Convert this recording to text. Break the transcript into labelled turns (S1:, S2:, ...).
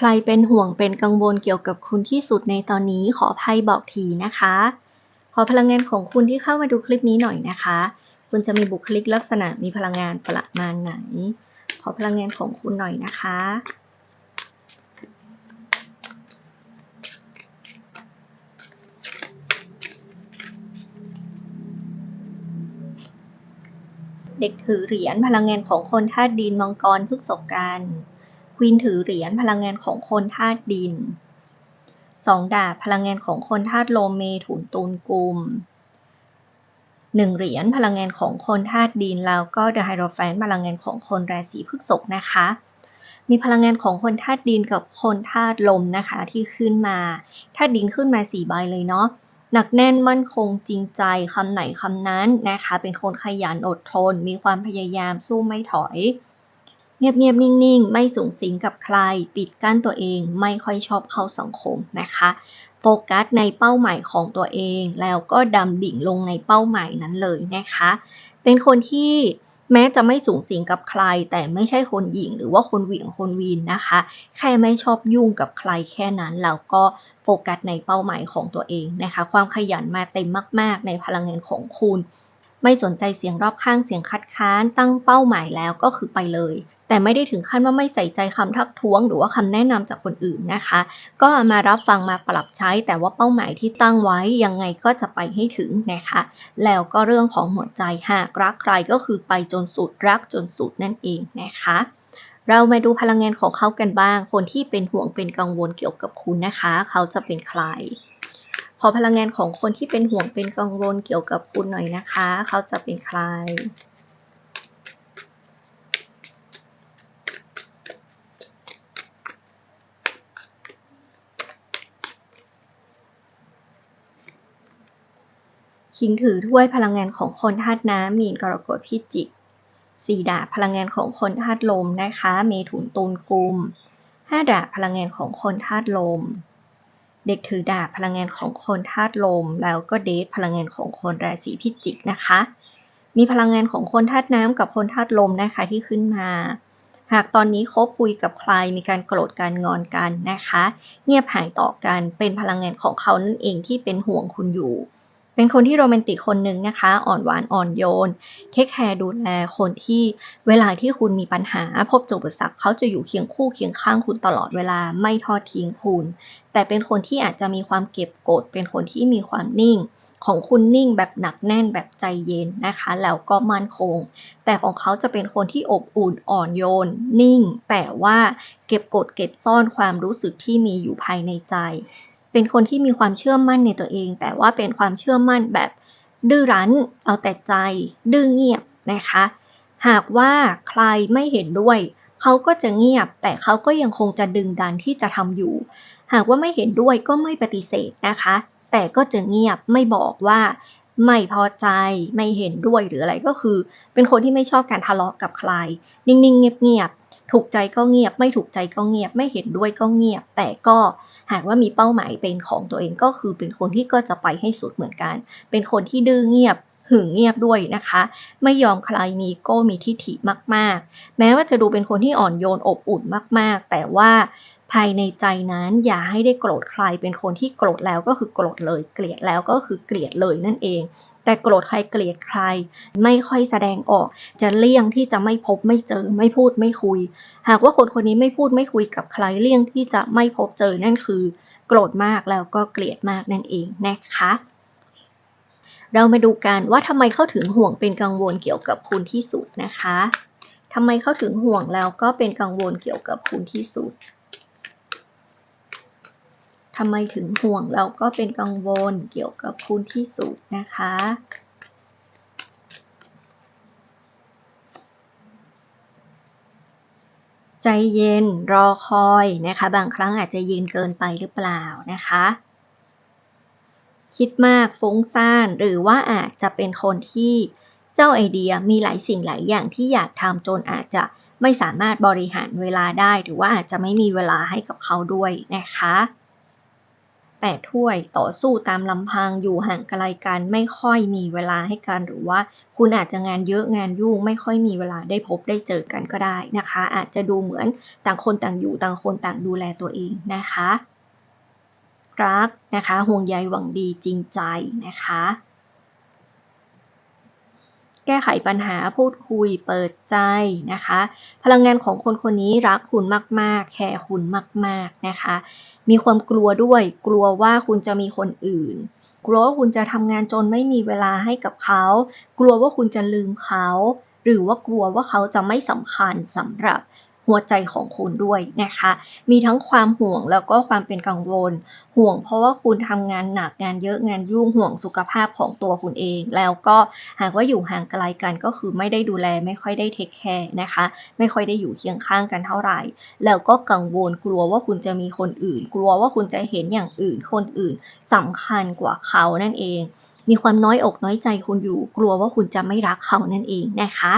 S1: ใครเป็นห่วงเป็นกังวลเกี่ยวกับคุณที่สุดในตอนนี้ขออภัยบอกทีนะคะ ขอพลังงานของคุณที่เข้ามาดูคลิปนี้หน่อยนะคะ คุณจะมีบุคลิกลักษณะมีพลังงานประมาณไหน ขอพลังงานของคุณหน่อยนะคะเด็กถือเหรียญพลังงานของคนธาตุดินมังกรพฤษภกัน ควีนถือเหรียญพลังงานของคนธาตุดินสองดาบพลังงานของคนธาตุลมเมถุนตูนกุมหนึ่งเหรียญพลังงานของคนธาตุดินแล้วก็เดอะไฮโดรแฟนพลังงานของคนราศีพฤษภนะคะ มีพลังงานของคนธาตุดินกับคนธาตุลมนะคะที่ขึ้นมาธาตุดินขึ้นมาสี่ใบเลยเนาะหนักแน่นมั่นคงจริงใจคำไหนคำนั้นนะคะ เป็นคนขยันอดทน มีความพยายามสู้ไม่ถอย เงียบๆ นิ่งๆ ไม่สูงสิงกับใคร ปิดกั้นตัวเอง ไม่ค่อยชอบเข้าสังคมนะคะ โฟกัสในเป้าหมายของตัวเอง แล้วก็ดำดิ่งลงในเป้าหมายนั้นเลยนะคะ เป็นคนที่แม้จะไม่สูงสิงกับใคร แต่ไม่ใช่คนหญิง หรือว่าคนเหวี่ยงคนวีนนะคะ แค่ไม่ชอบยุ่งกับใครแค่นั้น แล้วก็โฟกัสในเป้าหมายของตัวเองนะคะ ความขยันมาเต็มมาก ๆ ในพลังงานของคุณ ไม่สนใจเสียงรอบข้างเสียงคัดค้าน ตั้งเป้าหมายแล้วก็คือไปเลย แต่ไม่ได้ถึงขั้นว่าไม่ใส่ใจคำทักท้วง หรือว่าคำแนะนำจากคนอื่นนะคะ ก็มารับฟังมาปรับใช้ แต่ว่าเป้าหมายที่ตั้งไว้ยังไงก็จะไปให้ถึงนะคะ แล้วก็เรื่องของหัวใจหากรักใครก็คือไปจนสุดรักจนสุดนั่นเองนะคะเรามาดูพลังงานของเขากันบ้าง คนที่เป็นห่วงเป็นกังวลเกี่ยวกับคุณนะคะ เขาจะเป็นใคร ขอพลังงานของคนที่เป็นห่วงเป็นกังวลเกี่ยวกับคุณหน่อยนะคะ เขาจะเป็นใคร คิงถือถ้วยพลังงานของคนธาตุน้ำมีนกรกฎพิจิกสี่ดาบพลังงานของคนธาตุลมนะคะ เมถุนตูนกุมห้าดาบพลังงานของคนธาตุลม เด็กถือดาบพลังงานของคนธาตุลม แล้วก็เดทพลังงานของคนราศีพิจิกนะคะ มีพลังงานของคนธาตุน้ำกับคนธาตุลมนะคะที่ขึ้นมา หากตอนนี้คบคุยกับใครมีการโกรธกันงอนกันนะคะ เงียบหายต่อกันเป็นพลังงานของเขานั่นเองที่เป็นห่วงคุณอยู่ เป็นคนที่โรแมนติกคนหนึ่งนะคะ อ่อนหวานอ่อนโยน เทคแคร์ดูแลคนที่เวลาที่คุณมีปัญหาพบเจออุปสรรคเขาจะอยู่เคียงคู่เคียงข้างคุณตลอดเวลาไม่ทอดทิ้งคุณ แต่เป็นคนที่อาจจะมีความเก็บกด เป็นคนที่มีความนิ่งของคุณนิ่งแบบหนักแน่นแบบใจเย็นนะคะ แล้วก็มั่นคง แต่ของเขาจะเป็นคนที่อบอุ่นอ่อนโยน นิ่ง แต่ว่าเก็บกดเก็บซ่อนความรู้สึกที่มีอยู่ภายในใจ เป็นคนที่มีความเชื่อมั่นในตัวเอง แต่ว่าเป็นความเชื่อมั่นแบบดื้อรั้น เอาแต่ใจ ดื้อเงียบนะคะ หากว่าใครไม่เห็นด้วย เขาก็จะเงียบ แต่เขาก็ยังคงจะดึงดันที่จะทำอยู่ หากว่าไม่เห็นด้วยก็ไม่ปฏิเสธนะคะ แต่ก็จะเงียบไม่บอกว่าไม่พอใจไม่เห็นด้วยหรืออะไรก็คือ เป็นคนที่ไม่ชอบการทะเลาะกับใคร นิ่งๆ เงียบๆถูกใจก็เงียบ ไม่ถูกใจก็เงียบ ไม่เห็นด้วยก็เงียบ แต่ก็ หากว่ามีเป้าหมายเป็นของตัวเองก็คือเป็นคนที่ก็จะไปให้สุดเหมือนกัน เป็นคนที่ดื้อเงียบหึงเงียบด้วยนะคะ ไม่ยอมใครมีโก้มีทิฐิมาก ๆ แม้ว่าจะดูเป็นคนที่อ่อนโยนอบอุ่นมาก ๆ แต่ว่า ภายในใจนั้นอย่าให้ได้โกรธใคร เป็นคนที่โกรธแล้วก็คือโกรธเลย เกลียดแล้วก็คือเกลียดเลยนั่นเอง แต่โกรธใครเกลียดใคร ไม่ค่อยแสดงออก จะเลี่ยงที่จะไม่พบไม่เจอ ไม่พูดไม่คุย หากว่าคนคนนี้ไม่พูดไม่คุยกับใครเลี่ยงที่จะไม่พบเจอนั่นคือ โกรธมากแล้วก็เกลียดมากนั่นเองนะคะเรามาดูกันว่าทำไมเขาถึงห่วงเป็นกังวลเกี่ยวกับคุณที่สุดนะคะทำไมเขาถึงห่วงแล้วก็เป็นกังวลเกี่ยวกับคุณที่สุด ทำไมถึงห่วงแล้วก็เป็นกังวลเกี่ยวกับคุณที่สุดนะคะ ใจเย็นรอคอยนะคะ บางครั้งอาจจะเย็นเกินไปหรือเปล่านะคะ คิดมากฟุ้งซ่านหรือว่าอาจจะเป็นคนที่เจ้าไอเดียมีหลายสิ่งหลายอย่างที่อยากทำจนอาจจะไม่สามารถบริหารเวลาได้ หรือว่าอาจจะไม่มีเวลาให้กับเขาด้วยนะคะ แปดถ้วยต่อสู้ตามลำพังอยู่ห่างไกลกันไม่ค่อยมีเวลาให้กันหรือว่า คุณอาจจะงานเยอะงานยุ่งไม่ค่อยมีเวลาได้พบได้เจอกันก็ได้นะคะ อาจจะดูเหมือนต่างคนต่างอยู่ต่างคนต่างดูแลตัวเองนะคะ รักนะคะห่วงใยหวังดีจริงใจนะคะ แก้ไขปัญหาพูดคุยเปิดใจนะคะ พลังงานของคนคนนี้รักคุณมาก ๆ แคร์คุณมาก ๆ นะคะ มีความกลัวด้วย กลัวว่าคุณจะมีคนอื่น กลัวว่าคุณจะทำงานจนไม่มีเวลาให้กับเขา กลัวว่าคุณจะลืมเขา หรือว่ากลัวว่าเขาจะไม่สำคัญสำหรับ หัวใจของคุณด้วยนะคะ มีทั้งความห่วงแล้วก็ความเป็นกังวล ห่วงเพราะว่าคุณทำงานหนักงานเยอะงานยุ่งห่วงสุขภาพของตัวคุณเอง แล้วก็หากว่าอยู่ห่างไกลกันก็คือไม่ได้ดูแลไม่ค่อยได้เทคแคร์นะคะ ไม่ค่อยได้อยู่เคียงข้างกันเท่าไหร่ แล้วก็กังวลกลัวว่าคุณจะมีคนอื่น กลัวว่าคุณจะเห็นอย่างอื่น คนอื่นสำคัญกว่าเขานั่นเอง มีความน้อยอกน้อยใจคุณอยู่ กลัวว่าคุณจะไม่รักเขานั่นเองนะคะ